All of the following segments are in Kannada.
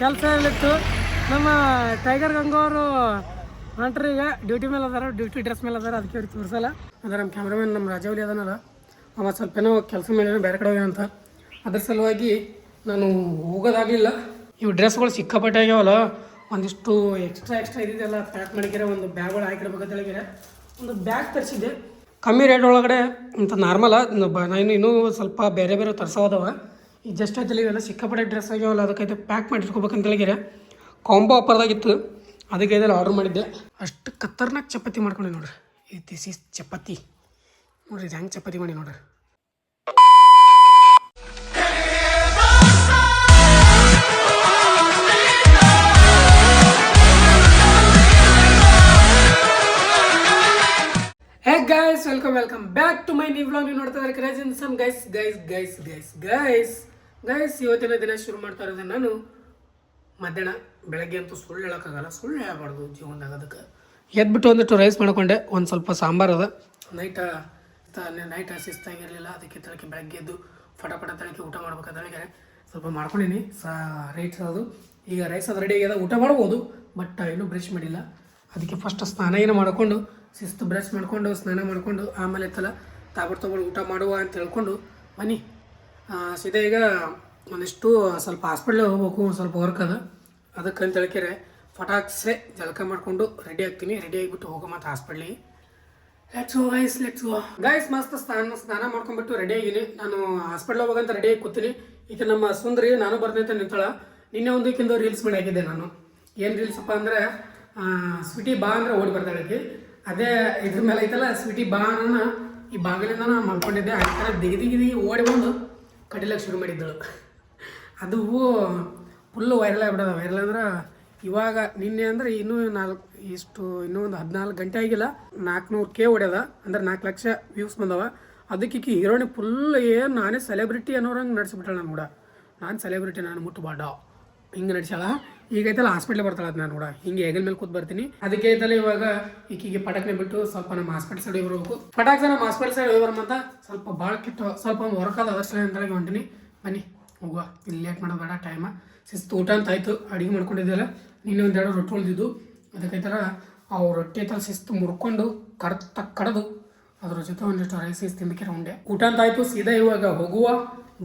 ಕೆಲಸ ಇಲ್ಲಿತ್ತು ನಮ್ಮ ಟೈಗರ್ ಗಂಗೋರು ಹೊಂಟ್ರಿ ಈಗ ಡ್ಯೂಟಿ ಮೇಲೆ ಅದಾರ ಡ್ಯೂಟಿ ಡ್ರೆಸ್ ಮೇಲೆ ಅದಾರ, ಅದಕ್ಕೆ ಅವ್ರಿಗೆ ತೋರಿಸಲ್ಲ. ಅಂದ್ರೆ ನಮ್ಮ ಕ್ಯಾಮ್ರಾಮನ್ ನಮ್ಮ ರಾಜವಲಿ ಅದನಲ್ಲ, ಅವ ಸ್ವಲ್ಪ ಏನೋ ಕೆಲಸ ಮೇಲೆ ಬೇರೆ ಕಡೆ ಅಂತ. ಅದ್ರ ಸಲುವಾಗಿ ನಾನು ಹೋಗೋದಾಗಲಿಲ್ಲ. ಇವು ಡ್ರೆಸ್ಗಳು ಸಿಕ್ಕಾಪಟ್ಟೆ ಆಗ್ಯಾವಲ್ಲ, ಒಂದಿಷ್ಟು ಎಕ್ಸ್ಟ್ರಾ ಎಕ್ಸ್ಟ್ರಾ ಇದಿದೆಲ್ಲ ಪ್ಯಾಕ್ ಮಾಡಿಕ್ಯಾರ, ಒಂದು ಬ್ಯಾಗ್ಗಳು ಹಾಕಿರ್ಬೇಕಂತ ಹೇಳಿದ್ರೆ ಒಂದು ಬ್ಯಾಗ್ ತರಿಸಿದ್ದೆ. ಕಮ್ಮಿ ರೇಟ್ ಒಳಗಡೆ ಇಂಥ ನಾರ್ಮಲ ನಾನು ಇನ್ನೂ ಸ್ವಲ್ಪ ಬೇರೆ ಬೇರೆ ತರ್ಸೋದವ. ಈಗ ಜಸ್ಟ್ ಅದಲ್ಲಿ ಇವೆಲ್ಲ ಸಿಕ್ಕಾಪಟ್ಟೆ ಡ್ರೆಸ್ ಆಗ್ಯಾವಲ್ಲ ಅದಕ್ಕೈತೆ ಪ್ಯಾಕ್ ಮಾಡಿ ಇಟ್ಕೋಬೇಕಂತ ಹೇಳಿದ್ರೆ ಕಾಂಬೋ ಆಫರ್ದಾಗಿತ್ತು ಅದಕ್ಕೆ ಇದೆಲ್ಲ ಆರ್ಡ್ರ್ ಮಾಡಿದ್ದೆ. ಅಷ್ಟು ಖತರ್ನಾಕ್ ಚಪಾತಿ ಮಾಡ್ಕೊಂಡೆ ನೋಡ್ರಿ. ಈ ದಿಸ್ ಈಸ್ ಚಪಾತಿ. ನೋಡ್ರಿ, ಇದು ಹೆಂಗೆ ಚಪಾತಿ ಮಾಡಿ ನೋಡ್ರಿ. Welcome welcome back to my ನೀವು ನೋಡ್ತಾ ಇದ್ದಾರೆ ಕ್ರೇಜ್ some guys guys guys guys guys guys, ಇವತ್ತಿನ ದಿನ ಶುರು ಮಾಡ್ತಾ ಇರೋದು ನಾನು ಮಧ್ಯಾಹ್ನ ಬೆಳಗ್ಗೆ ಅಂತೂ ಸುಳ್ಳು ಹೇಳೋಕ್ಕಾಗಲ್ಲ, ಸುಳ್ಳು ಹೇಳಬಾರ್ದು ಜೀವನದಾಗ ಅದಕ್ಕೆ. ಎದ್ಬಿಟ್ಟು ಒಂದಿಟ್ಟು ರೈಸ್ ಮಾಡ್ಕೊಂಡೆ, ಒಂದು ಸ್ವಲ್ಪ ಸಾಂಬಾರು ಅದ. ನೈಟ ನೈಟ್ ಶಿಸ್ತಾಗಿರಲಿಲ್ಲ ಅದಕ್ಕೆ ತಳಕ್ಕೆ ಬೆಳಗ್ಗೆ ಎದ್ದು ಫಟಾಫಟ ತಳಕ್ಕೆ ಊಟ ಮಾಡ್ಬೇಕಂತ ಹೇಳಿದ್ರೆ. ಸ್ವಲ್ಪ ಮಾಡ್ಕೊಂಡಿನಿ, ಸಾ ರೈಸ್ ಅದು. ಈಗ ರೈಸ್ ಅದು ರೆಡಿ ಆಗ್ಯದ, ಊಟ ಮಾಡ್ಬೋದು ಬಟ್ ಇನ್ನೂ ಬ್ರಷ್ ಮಾಡಿಲ್ಲ. ಅದಕ್ಕೆ ಫಸ್ಟ್ ಸ್ನಾನ ಏನು ಮಾಡಿಕೊಂಡು, ಶಿಸ್ತು ಬ್ರಷ್ ಮಾಡಿಕೊಂಡು, ಸ್ನಾನ ಮಾಡಿಕೊಂಡು, ಆಮೇಲೆ ತಲ ತಾಬಡ್ ಊಟ ಮಾಡುವ ಅಂತ ಹೇಳ್ಕೊಂಡು, ಬನ್ನಿ. ಸೀದಾ ಈಗ ಒಂದಿಷ್ಟು ಸ್ವಲ್ಪ ಹಾಸ್ಪಿಟ್ಲಿಗೆ ಹೋಗ್ಬೇಕು, ಒಂದು ಸ್ವಲ್ಪ ವರ್ಕ್ ಅದ. ಅದಕ್ಕೆ ಅಂತ ಹೇಳ್ಕೆರೆ ಫಟಾಕ್ಸೆ ಜಲಕ ಮಾಡಿಕೊಂಡು ರೆಡಿ ಆಗ್ತೀನಿ. ರೆಡಿ ಆಗಿಬಿಟ್ಟು ಹೋಗೋ ಮತ್ತು ಹಾಸ್ಪಿಟ್ಲಿಗೆ let's go guys let's go guys ಮಸ್ತ್ ಸ್ನಾನ ಸ್ನಾನ ಮಾಡ್ಕೊಂಡ್ಬಿಟ್ಟು ರೆಡಿ ಆಗಿನಿ. ನಾನು ಹಾಸ್ಪಿಟ್ಲ್ ಹೋಗಂತ ರೆಡಿ ಆಗಿ ಕೂತೀನಿ. ಈಗ ನಮ್ಮ ಸುಂದರಿ, ನಾನು ಬರ್ತೈತೆ ನಿಂತಳ. ನಿನ್ನೆ ಒಂದಕ್ಕಿಂತ ರೀಲ್ಸ್ ಮಾಡಿ ಹಾಕಿದ್ದೆ ನಾನು. ಏನು ರೀಲ್ಸಪ್ಪ ಅಂದರೆ ಸ್ವೀಟಿ ಬಾ ಅಂದ್ರೆ ಓಡಿ ಬರ್ತಾಳೆ ಆಕಿ. ಅದೇ ಇದ್ರ ಮೇಲೆ ಐತಲ್ಲ ಸ್ವೀಟಿ ಬಾ ಅನ್ನೋಣ. ಈ ಬಾಗಿಲಿಂದ ನಾನು ಮಲ್ಕೊಂಡಿದ್ದೆ. ಆ ಥರ ದಿಗಿ ಓಡಿ ಬಂದು. ಕಡಿಲಕ್ಕೆ ಶುರು ಮಾಡಿದ್ದಳು. ಅದು ಫುಲ್ಲು ವೈರಲ್ ಆಗಿಬಿಡೋದು. ವೈರಲ್ ಅಂದ್ರೆ ಇವಾಗ ನಿನ್ನೆ ಅಂದ್ರೆ ಇನ್ನೂ ನಾಲ್ಕು, ಇಷ್ಟು ಇನ್ನೂ ಒಂದು ಹದಿನಾಲ್ಕು ಗಂಟೆ ಆಗಿಲ್ಲ. ನಾಲ್ಕುನೂರು ಕೆ ಹೊಡ್ಯದ ಅಂದ್ರೆ ನಾಲ್ಕು ಲಕ್ಷ ವ್ಯೂಸ್ ಬಂದವ. ಅದಕ್ಕೆ ಈಕಿ ಹೀರೋಣಿ ಫುಲ್ ಏನು ನಾನೇ ಸೆಲೆಬ್ರಿಟಿ ಅನ್ನೋರಂಗೆ ನಡೆಸಿಬಿಟ್ಟಾಳ ನಾನು ಕೂಡ. ನಾನು ಸೆಲೆಬ್ರಿಟಿ ನಾನು ಮುಟ್ಟಬಾಡ ಹಿಂಗೆ ನಡೆಸಾಳ ಈಗ ಐತಲ್ಲ ಹಾಸ್ಪಿಟ್ಲ್ ಬರ್ತಾಳ ನಾನು ನೋಡ. ಹಿಂಗೆ ಹೆಗಲ್ ಮೇಲೆ ಕೂತ್ ಬರ್ತೀನಿ. ಅದಕ್ಕೆ ಐತಲ್ಲ ಇವಾಗ ಈಕಿಗೆ ಪಟಾಕ್ನೆ ಬಿಟ್ಟು ಸ್ವಲ್ಪ ನಮ್ಮ ಹಾಸ್ಪಿಟಲ್ ಸೈಡ್ ಹೋಗ್ಬೇಕು ಪಟಾಕ್ಸ ನಮ್ಮ ಹಾಸ್ಪಿಟಲ್ ಸೈಡ್ ಹೋಗ್ಬರ್ಮಂತ ಸ್ವಲ್ಪ ಭಾಳ ಕಿತ್ತು ಸ್ವಲ್ಪ ವರ್ಕ್ ಅದ ಅದಷ್ಟೇ ಅಂತ ಹೇಳಿ ಹೊಂಟಿನಿ. ಬನ್ನಿ, ಹೋಗುವ. ಇಲ್ಲಿ ಲೇಟ್ ಮಾಡೋದು ಬೇಡ ಟೈಮ ಸಿಸ್ತು ಊಟ ಅಂತ ಆಯಿತು. ಅಡುಗೆ ಮಾಡ್ಕೊಂಡಿದ್ದೆಲ್ಲ. ನಿನ್ನೆ ಒಂದೆರಡು ರೊಟ್ಟಿ ಉಳಿದಿದ್ದು. ಅದಕ್ಕೆ ಈ ಆ ರೊಟ್ಟಿ ಐತಲ್ಲ ಸಿಸ್ತು ಮುರ್ಕೊಂಡು ಕಡ್ತ ಕಡದು ಅದ್ರ ಜೊತೆ ಒಂದಿಷ್ಟು ರೈಸ್ ತಿಂದಕ್ಕೆ ಉಂಡೆ. ಊಟ ಅಂತ ಆಯಿತು. ಸೀದಾ ಇವಾಗ ಹೋಗುವ.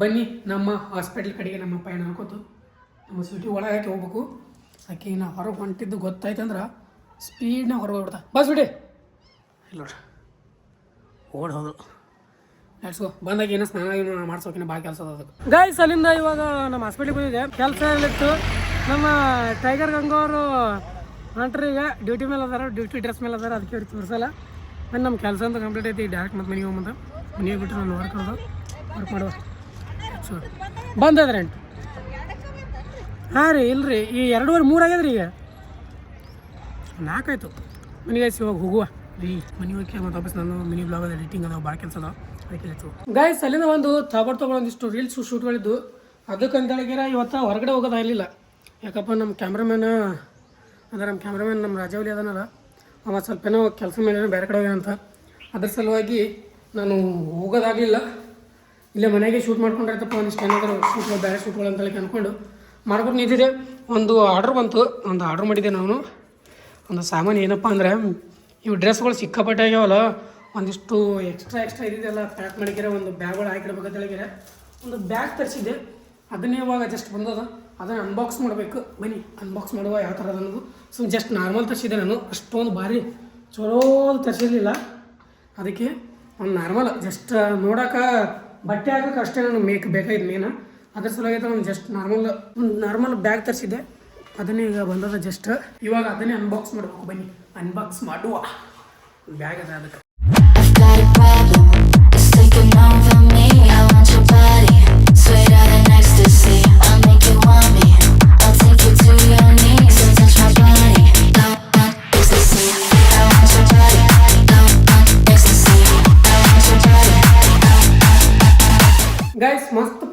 ಬನ್ನಿ ನಮ್ಮ ಹಾಸ್ಪಿಟ್ಲ್ ಕಡೆಗೆ ನಮ್ಮ ಪಯಣ ಅನ್ಕೋತು ನಮ್ಮ ಸಿಟಿ ಒಳಗೆ ಹಾಕಿ ಹೋಗ್ಬೇಕು. ಆಕೆ ನಾ ಹೊರಗೆ ಹೊಂಟಿದ್ದು ಗೊತ್ತಾಯ್ತಂದ್ರೆ ಸ್ಪೀಡ್ನಾಗ ಹೊರಗೆ ಹೋಗ್ಬಿಡ್ತಾ ಬಸ್ ಬಿಡಿ. ಇಲ್ಲ ನೋಡ್ರಿ. ಓಡ್ ಹೋದ್ರು ನಡ್ಸು ಬಂದಾಗ ಏನೋ ಸ್ನಾನ ಏನೋ ಮಾಡ್ಸೋಕಿನ ಭಾಳ ಕೆಲಸ ಅದ ಅದಕ್ಕೆ. ಗೈಸ್ ಅಲ್ಲಿಂದ ಇವಾಗ ನಮ್ಮ ಹಾಸ್ಪಿಟ್ಲಿಗೆ ಬಂದಿದೆ ಕೆಲಸ ಇಲ್ಲಿತ್ತು ನಮ್ಮ ಟೈಗರ್ ಗಂಗೋರು ಹೊಂಟ್ರಿ ಈಗ. ಡ್ಯೂಟಿ ಮೇಲೆ ಅದಾರ. ಡ್ಯೂಟಿ ಡ್ರೆಸ್ ಮೇಲೆ ಅದಾರ. ಅದಕ್ಕೆ ಅವ್ರಿಗೆ ತೋರಿಸಲ್ಲ. ಮತ್ತು ನಮ್ಮ ಕೆಲಸ ಅಂತ ಕಂಪ್ಲೀಟ್ ಐತಿ. ಡೈರೆಕ್ಟ್ ಮತ್ತು ಮನೆಗೆ ಹೋಗ್ಬಂದ. ಮನೆಗೆ ಬಿಟ್ಟು ನಾನು ವರ್ಕ್ ಅದು ವರ್ಕ್ ಮಾಡುವ. ಸೊ ಬಂದದ್ರೆ ಅಂಟು ಹಾಂ ರೀ, ಇಲ್ರಿ. ಈ ಎರಡೂವರೆ ಮೂರು ಆಗ್ಯದ್ರಿ ಈಗ. ನಾಲ್ಕಾಯ್ತು ಮನೆಗೆ ಇವಾಗ ಹೋಗುವ. ರೀ, ಮನೆ ಹೋಗಿ ಮತ್ತು ವಾಪಸ್ ನಾನು ಮಿನಿ ಬ್ಲಾಗ್ ಎಡಿಟಿಂಗ್ ಅದಾವ ಭಾಳ ಕೆಲಸ ಅದಾವ. ಅದಕ್ಕೆ ಗೈಸ್ ಅಲ್ಲಿಂದ ಒಂದು ತಗೊಂಡು ಒಂದಿಷ್ಟು ರೀಲ್ಸ್ ಶೂಟ್ಗಳಿದ್ದು ಅದಕ್ಕಂತೇಳಿಗಿರ ಇವತ್ತು ಹೊರಗಡೆ ಹೋಗೋದಾಗಲಿಲ್ಲ ಯಾಕಪ್ಪ ನಮ್ಮ ಕ್ಯಾಮ್ರಾಮ್ಯಾನ ಅಂದ್ರೆ ನಮ್ಮ ಕ್ಯಾಮ್ರಾಮ್ಯಾನ್ ನಮ್ಮ ರಾಜಾವಲಿ ಅದನಲ್ಲ, ಅವ ಸ್ವಲ್ಪ ಏನೋ ಕೆಲಸ ಮೇಲೆ ಬೇರೆ ಕಡೆ ಅಂತ ಅದ್ರ ಸಲುವಾಗಿ ನಾನು ಹೋಗೋದಾಗಲಿಲ್ಲ. ಇಲ್ಲೇ ಮನೆಗೆ ಶೂಟ್ ಮಾಡ್ಕೊಂಡ್ರೈತಪ್ಪ ಒಂದಿಷ್ಟು ಏನಾದರೂ ಶೂಟ್ ಬೇರೆ ಶೂಟ್ಗಳು ಅಂತ ಹೇಳಿ ಅಂದ್ಕೊಂಡು ಮಾಡ್ಕೊಂಡು ನಿಂತಿದೆ, ಒಂದು ಆರ್ಡ್ರ್ ಬಂತು, ಒಂದು ಆರ್ಡ್ರ್ ಮಾಡಿದ್ದೆ ನಾನು. ಒಂದು ಸಾಮಾನು ಏನಪ್ಪ ಅಂದರೆ, ಇವು ಡ್ರೆಸ್ಗಳು ಸಿಕ್ಕಾಪಟ್ಟೆ ಆಗ್ಯಾವಲ್ಲ, ಒಂದಿಷ್ಟು ಎಕ್ಸ್ಟ್ರಾ ಎಕ್ಸ್ಟ್ರಾ ಇದಿದೆಲ್ಲ ಪ್ಯಾಕ್ ಮಾಡಿದ್ರೆ ಒಂದು ಬ್ಯಾಗ್ಗಳು ಹಾಕಿಡ್ಬೇಕಂತ ಹೇಳಿದ್ರೆ ಒಂದು ಬ್ಯಾಗ್ ತರಿಸಿದ್ದೆ, ಅದನ್ನೇ ಇವಾಗ ಜಸ್ಟ್ ಬಂದದ. ಅದನ್ನು ಅನ್ಬಾಕ್ಸ್ ಮಾಡಬೇಕು. ಬನ್ನಿ ಅನ್ಬಾಕ್ಸ್ ಮಾಡುವ ಯಾವ ಥರ ಅನ್ನೋದು. ಸುಮ್ಮನೆ ಜಸ್ಟ್ ನಾರ್ಮಲ್ ತರಿಸಿದ್ದೆ ನಾನು. ಅಷ್ಟೊಂದು ಭಾರಿ, ಚಲೋ ತರಿಸಿರಲಿಲ್ಲ. ಅದಕ್ಕೆ ಒಂದು ನಾರ್ಮಲ್ ಜಸ್ಟ್ ನೋಡೋಕೆ ಬಟ್ಟೆ ಹಾಕೋಕೆ ಅಷ್ಟೇ ನನಗೆ ಮೇಕ್ ಬೇಕಾಗಿದ್ದು ಮೇನ ಅದ್ರ ಸಲುವಾಗಿ ಒಂದು ಜಸ್ಟ್ ನಾರ್ಮಲ್ ಒಂದು ನಾರ್ಮಲ್ ಬ್ಯಾಗ್ ತರಿಸಿದ್ದೆ. ಅದನ್ನೇ ಈಗ ಬಂದದ ಜಸ್ಟ್ ಇವಾಗ ಅದನ್ನೇ ಅನ್ಬಾಕ್ಸ್ ಮಾಡಬೇಕು ಬನ್ನಿ. ಅನ್ಬಾಕ್ಸ್ ಮಾಡುವ. ಬ್ಯಾಗ್ ಅದ ಅದಕ್ಕೆ.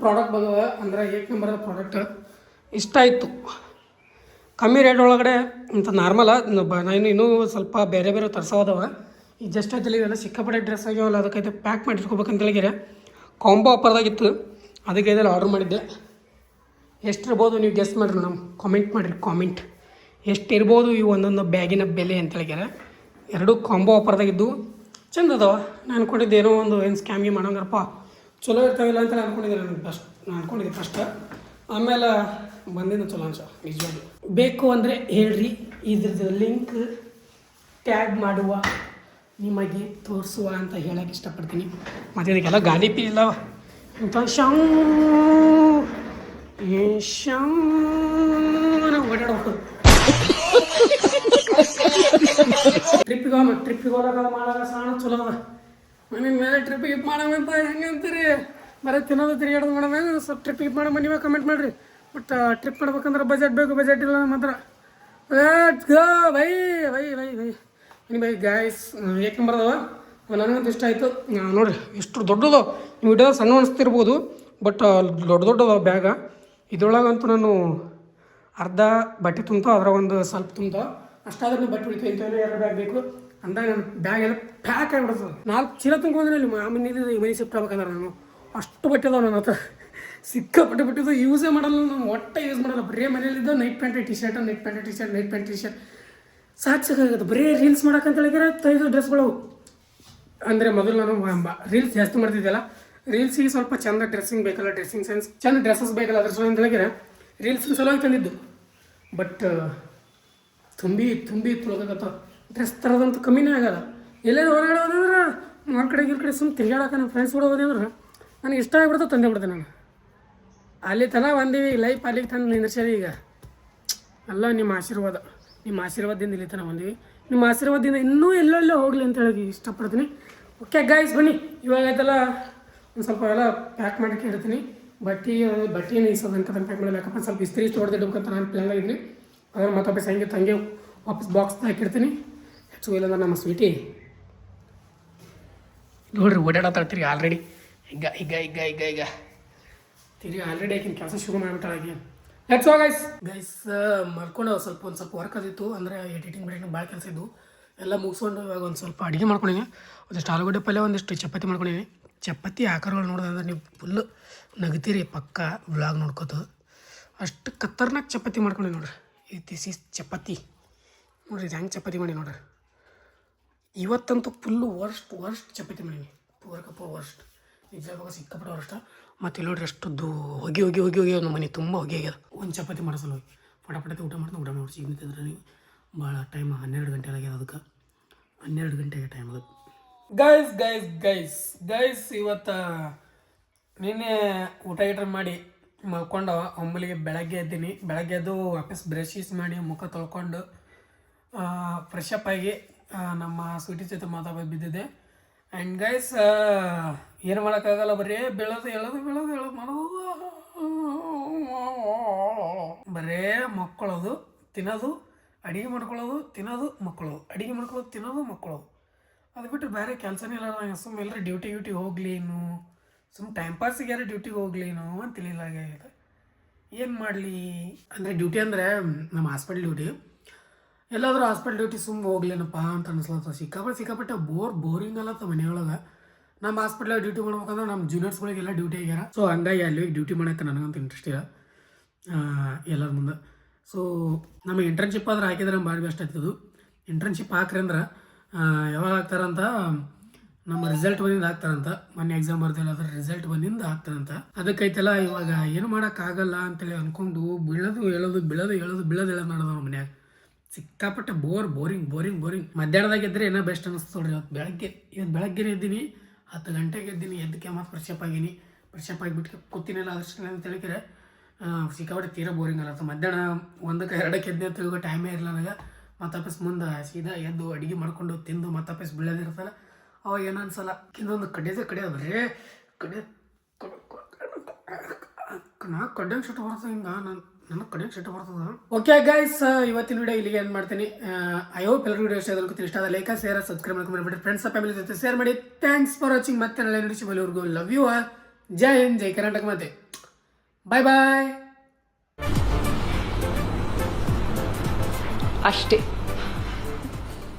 ಪ್ರಾಡಕ್ಟ್ ಬಂದ ಏಕ್ ನಂಬರ್ ಪ್ರಾಡಕ್ಟ್ ಇಷ್ಟ ಆಯಿತು. ಕಮ್ಮಿ ರೇಟ್ ಒಳಗಡೆ ಇಂಥ ನಾರ್ಮಲ ನಾನು ಇನ್ನೂ ಸ್ವಲ್ಪ ಬೇರೆ ಬೇರೆ ತರಿಸೋದವ. ಈ ಜಸ್ಟ್ ಅದಲ್ಲಿ ಇವೆಲ್ಲ ಸಿಕ್ಕಾಪಟ್ಟೆ ಡ್ರೆಸ್ ಆಗ್ಯಾವಲ್ಲ ಅದಕ್ಕೈತೆ ಪ್ಯಾಕ್ ಮಾಡಿ ಇಟ್ಕೋಬೇಕಂತ ಹೇಳಿದ್ರೆ ಕಾಂಬೋ ಆಫರ್ದಾಗಿತ್ತು ಅದಕ್ಕೆ ಇದೆಲ್ಲ ಆರ್ಡ್ರ್ ಮಾಡಿದ್ದೆ. ಎಷ್ಟಿರ್ಬೋದು ನೀವು ಗೆಸ್ ಮಾಡಿರಿ ನಮ್ಮ ಕಾಮೆಂಟ್ ಮಾಡಿರಿ ಕಾಮೆಂಟ್ ಎಷ್ಟಿರ್ಬೋದು ಈ ಒಂದೊಂದು ಬ್ಯಾಗಿನ ಬೆಲೆ ಅಂತ ಹೇಳಿಕ್ಯಾರ ಎರಡೂ ಕಾಂಬೋ ಆಫರ್ದಾಗಿದ್ದು ಚಂದ ಅದಾವ. ನಾನು ಕೊಟ್ಟಿದ್ದೇನೋ ಒಂದು ಏನು ಸ್ಕ್ಯಾಮ್ಗೆ ಮಾಡೋಂಗಾರಪ್ಪ. ಚಲೋ ಇರ್ತಾವಿಲ್ಲ ಅಂತ ಅನ್ಕೊಂಡಿದ್ದೆ ನಾನು ಫಸ್ಟ್ ನಾನು ಅನ್ಕೊಂಡಿದ್ದೆ ಫಸ್ಟ್ ಆಮೇಲೆ ಬಂದಿದ್ದು ಚಲೋ ಅನ್ಸ ನಿಜವಾಗಿ ಬೇಕು ಅಂದರೆ ಹೇಳ್ರಿ, ಇದ್ರದ್ದು ಲಿಂಕ್ ಟ್ಯಾಗ್ ಮಾಡುವ, ನಿಮಗೆ ತೋರಿಸುವ ಅಂತ ಹೇಳಕ್ಕೆ ಇಷ್ಟಪಡ್ತೀನಿ. ಮತ್ತು ಇದಕ್ಕೆಲ್ಲ ಗಾಲಿ ಪಿ ಇಲ್ಲ. ಅಂತ ಶಾವ್ ನಾವು ಓಡಾಡ್ಬೇಕು ಟ್ರಿಪ್ಪಿಗೆ ಹೋಗ ಟ್ರಿಪ್ಪಿಗೆ ಹೋದಾಗ ಮಾಡಾಗ ಸಾಣ ಚಲೋ ಅದ. ಮನೆ ಮೇಲೆ ಟ್ರಿಪ್ಪಿಗೆ ಮಾಡಮಂತ ಹೆಂಗೆ ಅಂತೀರಿ? ಬರೀ ತಿನ್ನೋದು ತಿರುಗಾಡೋದು ಮಾಡಮ ಸ್ವಲ್ಪ ಟ್ರಿಪ್ಪಿಗೆ ಮಾಡಮ್ಮ ನೀವೇ ಕಮೆಂಟ್ ಮಾಡಿರಿ. ಬಟ್ ಟ್ರಿಪ್ ಮಾಡ್ಬೇಕಂದ್ರೆ ಬಜೆಟ್ ಬೇಕು ಬಜೆಟ್ ಇಲ್ಲ ನಮ್ಮ ಹತ್ರ. Go bye bye bye bye ಬನ್ನಿ ಬೈ ಗ್ಯಾಸ್ ಏಕೆ ನಂಬರ್ ನನಗಂತೂ ಇಷ್ಟ ಆಯಿತು. ನೋಡಿರಿ ಎಷ್ಟು ದೊಡ್ಡದು ವಿಡಿಯೋ ಸಣ್ಣ ಅನಿಸ್ತಿರ್ಬೋದು ಬಟ್ ದೊಡ್ಡ ದೊಡ್ಡದು ಬ್ಯಾಗ. ಇದ್ರೊಳಗಂತೂ ನಾನು ಅರ್ಧ ಬಟ್ಟೆ ತುಂಬ ಅದ್ರ ಒಂದು ಸ್ವಲ್ಪ ತುಂಬ ಅಷ್ಟಾದ್ರೂ ಬಟ್ಟೆ ಉಳಿತು ಇಂಥವೆಲ್ಲ ಎರಡು ಬ್ಯಾಗ್ ಬೇಕು. ಅಂದಾಗ ನನ್ನ ಬ್ಯಾಗ್ ಎಲ್ಲ ಪ್ಯಾಕ್ ಆಗಿಬಿಡ್ತದೆ. ನಾಲ್ಕು ಚೀಲ ತುಂಬ್ಕೊಂಡ್ರೆ ಇಲ್ಲಿ ಆಮೇಲೆ ಈ ಮನೆ ಶಿಫ್ಟ್ ಆಗ್ಬೇಕಂದ್ರೆ ನಾನು. ಅಷ್ಟು ಬಟ್ಟೆ ಅದಾವ ನನ್ನ ಹತ್ರ. ಸಿಕ್ಕಾಪಟ್ಟೆ ಬಿಟ್ಟಿದ್ದು ಯೂಸೇ ಮಾಡಲ್ಲ ನಾನು, ಒಟ್ಟೆ ಯೂಸ್ ಮಾಡಲ್ಲ. ಬರೀ ಮನೇಲಿದ್ದ night pant T shirt night pant T shirt night pant T shirt ಸಾಕು ಸಾಕಾಗುತ್ತೆ ಬರೀ ರೀಲ್ಸ್ ಮಾಡೋಕ್ಕಂತ ಹೇಳಿದ್ರೆ ತೈದು ಡ್ರೆಸ್ಗಳು ಅಂದರೆ ಮೊದಲು ನಾನು ರೀಲ್ಸ್ ಜಾಸ್ತಿ ಮಾಡ್ತಿದ್ದೆಲ್ಲ ರೀಲ್ಸಿಗೆ ಸ್ವಲ್ಪ ಚಂದ ಡ್ರೆಸ್ಸಿಂಗ್ ಬೇಕಲ್ಲ ಡ್ರೆಸ್ಸಿಂಗ್ ಸೆನ್ಸ್ ಚಂದ ಡ್ರೆಸ್ಸಸ್ ಬೇಕಲ್ಲ ಅದ್ರ ಸಲ ಅಂತ ಹೇಳಿದ್ರೆ ರೀಲ್ಸ್ ಸಲುವಾಗಿ ತಂದಿದ್ದು. ಬಟ್ ತುಂಬಿ ತುಂಬಿ ತುಳ್ಕತ್ತ ಡ್ರೆಸ್ ತರೋದಂತೂ ಕಮ್ಮಿನೇ ಆಗಲ್ಲ. ಎಲ್ಲೇ ಹೊರಗಡೆ ಹೋದ್ರೆ ಆ ಕಡೆ ಈ ಕಡೆ ಸುಮ್ಮನೆ ತಿರ್ಗಾಡಕ್ಕೆ ನಮ್ಮ ಫ್ರೆಂಡ್ಸ್ ಕೂಡ ಹೋದ್ರೆ ನನಗೆ ಇಷ್ಟ ಆಗಿಬಿಡ್ತು, ತಂದೆ ಬಿಡ್ತೆ ನಾನು ಅಲ್ಲಿ ತನಕ ಬಂದೀವಿ ಲೈಫ್ ಅಲ್ಲಿಗೆ ತಂದು ನಿಂದ್ರಿಸ್ಯಾರ ಈಗ. ಅಲ್ಲ ನಿಮ್ಮ ಆಶೀರ್ವಾದ. ನಿಮ್ಮ ಆಶೀರ್ವಾದದಿಂದ ಇಲ್ಲಿ ತನಕ ಬಂದೀವಿ. ನಿಮ್ಮ ಆಶೀರ್ವಾದದಿಂದ ಇನ್ನೂ ಎಲ್ಲೆಲ್ಲೋ ಹೋಗಲಿ ಅಂತ ಹೇಳಿ ಇಷ್ಟಪಡ್ತೀನಿ. ಓಕೆ ಗಾಯ್ಸ್ ಬನ್ನಿ. ಇವಾಗ ಆಯ್ತಲ್ಲ, ಒಂದು ಸ್ವಲ್ಪ ಎಲ್ಲ ಪ್ಯಾಕ್ ಮಾಡಿ ಇಡ್ತೀನಿ ಬಟ್ಟೆ, ಬಟ್ಟೆನ ಇಸೋದಂತ ಪ್ಯಾಕ್ ಮಾಡಲ್ಲ. ಯಾಕಪ್ಪ ಸ್ವಲ್ಪ ಇಸ್ತ್ರಿ ತೊಡೆದಿಡ್ಬೇಕಂತ ನಾನು ಪ್ಲ್ಯಾನ್ ಆಗಿದ್ದೀನಿ ಅದ್ರ ಮತ್ತೊಬ್ಬ ಸಂಗೀತ ಹಂಗೆ ವಾಪಸ್ ಬಾಕ್ಸ್ ಹಾಕಿರ್ತೀನಿ. ಹೆಚ್ಚು ಇಲ್ಲಂದ್ರೆ ನಮ್ಮ ಸ್ವೀಟಿ. ನೋಡ್ರಿ ಓಡಾಡತ್ತಾಳ್ತೀರಿ ಆಲ್ರೆಡಿ ಈಗ ಈಗ ಈಗ ಈಗ ಈಗ ತಿರ್ಗಿ ಆಲ್ರೆಡಿ ಆಕಿನ ಕೆಲಸ ಶುರು ಮಾಡಿಬಿಟ್ಟಾಗಿ ಲೆಟ್ಸ್ ಆ ಗೈಸ್ ಗೈಸ್ ಮಾಡ್ಕೊಂಡು ಸ್ವಲ್ಪ ಒಂದು ಸ್ವಲ್ಪ ವರ್ಕ್ ಅದಿತ್ತು. ಅಂದರೆ ಎಡಿಟಿಂಗ್ ಬಿಡಿಟಿಂಗ್ ಭಾಳ ಕೆಲಸ ಇದ್ದು ಎಲ್ಲ ಮುಗಿಸ್ಕೊಂಡು ಇವಾಗ ಒಂದು ಸ್ವಲ್ಪ ಅಡುಗೆ ಮಾಡ್ಕೊಂಡಿದ್ದೀನಿ ಒಂದಿಷ್ಟು ಆಲೂಗಡ್ಡೆ ಪಲ್ಯ ಒಂದಿಷ್ಟು ಚಪಾತಿ ಮಾಡ್ಕೊಂಡಿದ್ದೀನಿ ಚಪಾತಿ ಆಕಾರಗಳು ನೋಡಿದ್ರೆ ನೀವು ಫುಲ್ ನಗ್ತೀರಿ ಪಕ್ಕ ವ್ಲಾಗ್ ನೋಡ್ಕೋತ. ಅಷ್ಟು ಕತ್ತರ್ನಾಗ ಚಪಾತಿ ಮಾಡ್ಕೊಂಡಿ ನೋಡ್ರಿ. ಈ ದಿಸ್ ಈಸ್ ಚಪಾತಿ. ನೋಡ್ರಿ ಇದು ಹೆಂಗೆ ಚಪಾತಿ ಮಾಡಿ ನೋಡ್ರಿ. ಇವತ್ತಂತೂ ಫುಲ್ಲು ವರ್ಸ್ಟ್ ವರ್ಸ್ಟ್ ಚಪಾತಿ ಮಾಡೀನಿ ಪೂರಕಪ್ಪ ವರ್ಸ್ಟ್. ನಿಜವಾಗ ಸಿಕ್ಕಾಪಟ್ಟೆ ವರ್ಷ್ಟ ಮತ್ತೆ ಇಲ್ಲಿ ನೋಡ್ರಿ ಅಷ್ಟು ದೂ ಹೊಗೆ ಹೊಗೆ ಹೊಗೆ, ಹೋಗಿ ನಮ್ಮ ಮನೆ ತುಂಬ ಹೊಗೆ ಆಗ್ಯದ. ಒಂದು ಚಪಾತಿ ಮಾಡಿಸಲು ಪಟಪಟತೆ ಊಟ ಮಾಡ್ತಾ ಊಟ ಮಾಡಿ ಸಿಗ್ತಿದ್ರೆ ನೀವು. ಭಾಳ ಟೈಮ್ ಹನ್ನೆರಡು ಗಂಟೆ ಆಗ್ಯದ ಅದಕ್ಕೆ. ಹನ್ನೆರಡು ಗಂಟೆಗೆ ಟೈಮ್ ಅದು. ಗೈಸ್ ಗೈಸ್ ಗೈಸ್ ಗೈಸ್ ಇವತ್ತು ನಿನ್ನೆ ಊಟ ಗೀಟ ಮಾಡಿ ಮಲ್ಕೊಂಡು. ಒಮ್ಮಲಿಗೆ ಬೆಳಗ್ಗೆ ಎದ್ದೀನಿ. ಬೆಳಗ್ಗೆ ಎದ್ದು ವಾಪಸ್ ಬ್ರಷ್ ಗೀಸ್ ಮಾಡಿ ಮುಖ ತೊಳ್ಕೊಂಡು ಅಪ್ ಆಗಿ ನಮ್ಮ ಸ್ವೀಟಿ ಜೊತೆ ಮಾತಾಡೋದು ಬಿದ್ದಿದೆ ಆ್ಯಂಡ್ ಗೈಸ್ ಏನು ಮಾಡೋಕ್ಕಾಗಲ್ಲ ಬರೀ ಬೆಳೆದು ಹೇಳೋದು ಬೆಳೆದು ಹೇಳೋದು ಮಾಡೋದು ಬರೇ ಮಕ್ಕಳೋದು, ತಿನ್ನೋದು, ಅಡುಗೆ ಮಾಡ್ಕೊಳ್ಳೋದು, ತಿನ್ನೋದು ಮಕ್ಕಳು ಅಡುಗೆ ಮಾಡ್ಕೊಳ್ಳೋದು, ತಿನ್ನೋದು, ಮಕ್ಕಳೋದು. ಅದು ಬಿಟ್ಟು ಬೇರೆ ಕೆಲಸನೇ ಇಲ್ಲ ನಂಗೆ. ಸುಮ್ಮನೆ ಎಲ್ಲರೂ ಡ್ಯೂಟಿ ಡ್ಯೂಟಿ ಹೋಗಲಿ ಸುಮ್ ಸುಮ್ಮನೆ ಟೈಮ್ ಪಾಸಿಗೆ ಯಾರು ಡ್ಯೂಟಿಗೆ ಹೋಗ್ಲೇನು ಅಂತ ತಿಳಿಲಾಗಿದೆ ಏನು ಮಾಡಲಿ? ಅಂದರೆ ಡ್ಯೂಟಿ ಅಂದರೆ ನಮ್ಮ ಹಾಸ್ಪಿಟ್ಲ್ ಡ್ಯೂಟಿ ಎಲ್ಲಾದರೂ ಹಾಸ್ಪಿಟಲ್ ಡ್ಯೂಟಿ ಸುಮ್ಮನೆ ಹೋಗ್ಲೇನಪ್ಪ ಅಂತ ಅನ್ಸ್ಲತ್ತ ಸಿಕ್ಕಾಪಟ್ಟೆ ಸಿಕ್ಕಾಪಟ್ಟೆ ಬೋರ್ ಬೋರಿಂಗ್ ಅಲ್ಲತ್ತ ಮನೆಯೊಳಗೆ. ನಮ್ಮ ಹಾಸ್ಪಿಟ್ಲಾಗ ಡ್ಯೂಟಿ ಮಾಡ್ಬೇಕಂದ್ರೆ ನಮ್ಮ ಜೂನಿಯರ್ಸ್ಗಳಿಗೆಲ್ಲ ಡ್ಯೂಟಿ ಆಗ್ಯಾರ. ಸೊ ಹಂಗಾಗಿ ಅಲ್ಲಿ ಡ್ಯೂಟಿ ಮಾಡಕ್ಕೆ ನನಗಂತ ಇಂಟ್ರೆಸ್ಟ್ ಇಲ್ಲ. ಎಲ್ಲರ ಮುಂದೆ. ಸೊ ನಮಗೆ ಇಂಟರ್ನ್ಶಿಪ್ ಆದ್ರೆ ಹಾಕಿದ್ರೆ ಭಾರಿ ಬೆಸ್ಟ್ ಆಗ್ತದು ಇಂಟರ್ನ್ಶಿಪ್ ಹಾಕ್ರಿ ಅಂದ್ರೆ ಯಾವಾಗ ಹಾಕ್ತಾರಂತ? ನಮ್ಮ ರಿಸಲ್ಟ್ ಬಂದಿಂದ ಹಾಕ್ತಾರಂತ. ಮೊನ್ನೆ ಎಕ್ಸಾಮ್ ಬರ್ದಿಲ್ಲ ಅದ್ರ ರಿಸಲ್ಟ್ ಬಂದಿಂದ ಹಾಕ್ತಾರಂತ. ಅದಕ್ಕೈತಲ್ಲ ಇವಾಗ ಏನು ಮಾಡೋಕ್ಕಾಗಲ್ಲ ಅಂತೇಳಿ ಅಂದ್ಕೊಂಡು ಬೀಳೋದು, ಹೇಳೋದು ಬೀಳೋದು ಹೇಳೋದು ಬೀಳೋದು, ಹೇಳೋದು ಮಾಡೋದು ನಮ್ಮ ಮನ್ಯಾಗ. ಸಿಕ್ಕಾಪಟ್ಟೆ ಬೋರ್, ಬೋರಿಂಗ್ ಬೋರಿಂಗ್ ಬೋರಿಂಗ್. ಮಧ್ಯಾಹ್ನದಾಗ ಎದ್ರೆ ಏನೋ ಬೆಸ್ಟ್ ಅನಿಸ್ತು ನೋಡ್ರಿ ಇವತ್ತು ಬೆಳಗ್ಗೆ ಇವತ್ತು ಬೆಳಗ್ಗೆ ಇದ್ದೀನಿ ಹತ್ತು ಗಂಟೆಗೆ ಎದ್ದೀನಿ. ಎದ್ದಕ್ಕೆ ಮತ್ತೆ ಫ್ರೆಶಪ್ ಆಗೀನಿ. ಫ್ರೆಶಪ್ ಆಗಿಬಿಟ್ಟು ಕೂತಿನಲ್ಲ ಅದಷ್ಟು ಅಂತ ಹೇಳಿದ್ರೆ ಸಿಕ್ಕಾಪಟ್ಟೆ ತೀರಾ ಬೋರಿಂಗ್ ಅಲ್ಲ. ಮಧ್ಯಾಹ್ನ ಒಂದಕ್ಕೆ ಎರಡಕ್ಕೆ ಎದ್ದು ತಿರುಗೋ ಟೈಮೇ ಇರಲ್ಲ ನನಗೆ. ಮತ್ತೆ ವಾಪಸ್ ಮುಂದೆ ಸೀದಾ ಎದ್ದು ಅಡುಗೆ ಮಾಡ್ಕೊಂಡು ತಿಂದು ಮತ್ತೆ ವಾಪಸ್ ಬೀಳೋದಿರ್ತಲ್ಲ ಅವಾಗ ಏನೋ ಅನ್ಸಲ್ಲ. ಇನ್ನೊಂದು ಕಡೆದೇ ಕಡೆ ಬರೇ ಕಡೆ ನಾ ಕಡ್ಡೆ ಶುಟ್ ಬರ್ತದೆ ಹಿಂಗೆ. ನಾನು ನನಗೆ ಬರ್ತದ. ಓಕೆ ಗೈಸ್ ಇವತ್ತಿನ ವಿಡಿಯೋ ಇಲ್ಲಿಗೆ ಏನು ಮಾಡ್ತೀನಿ. ಐ ಹೋಪ್ ಎಲ್ಲರೂ ವಿಡಿಯೋ ಇಷ್ಟ ಆದ್ರೆ ಇಷ್ಟ ಆದ ಲೈಕ್ ಶೇರ್ ಸಬ್ಸ್ಕ್ರೈಬ್ ಮಾಡ್ಕೊಂಡ್ಬಿಟ್ಟು ಫ್ರೆಂಡ್ಸ್ ಫ್ಯಾಮಿಲಿ ಜೊತೆ ಶೇರ್ ಮಾಡಿ. ಥ್ಯಾಂಕ್ಸ್ ಫಾರ್ ವಾಚಿಂಗ್ ಮತ್ತೆ ನಾಳೆ ಬಲ್ಲಿವರೆಗೂ ಲವ್ ಯು ಆಲ್ ಜೈ ಹಿಂದ್ ಜೈ ಕರ್ನಾಟಕ ಮತ್ತೆ ಬಾಯ್ ಬಾಯ್ ಅಷ್ಟೇ.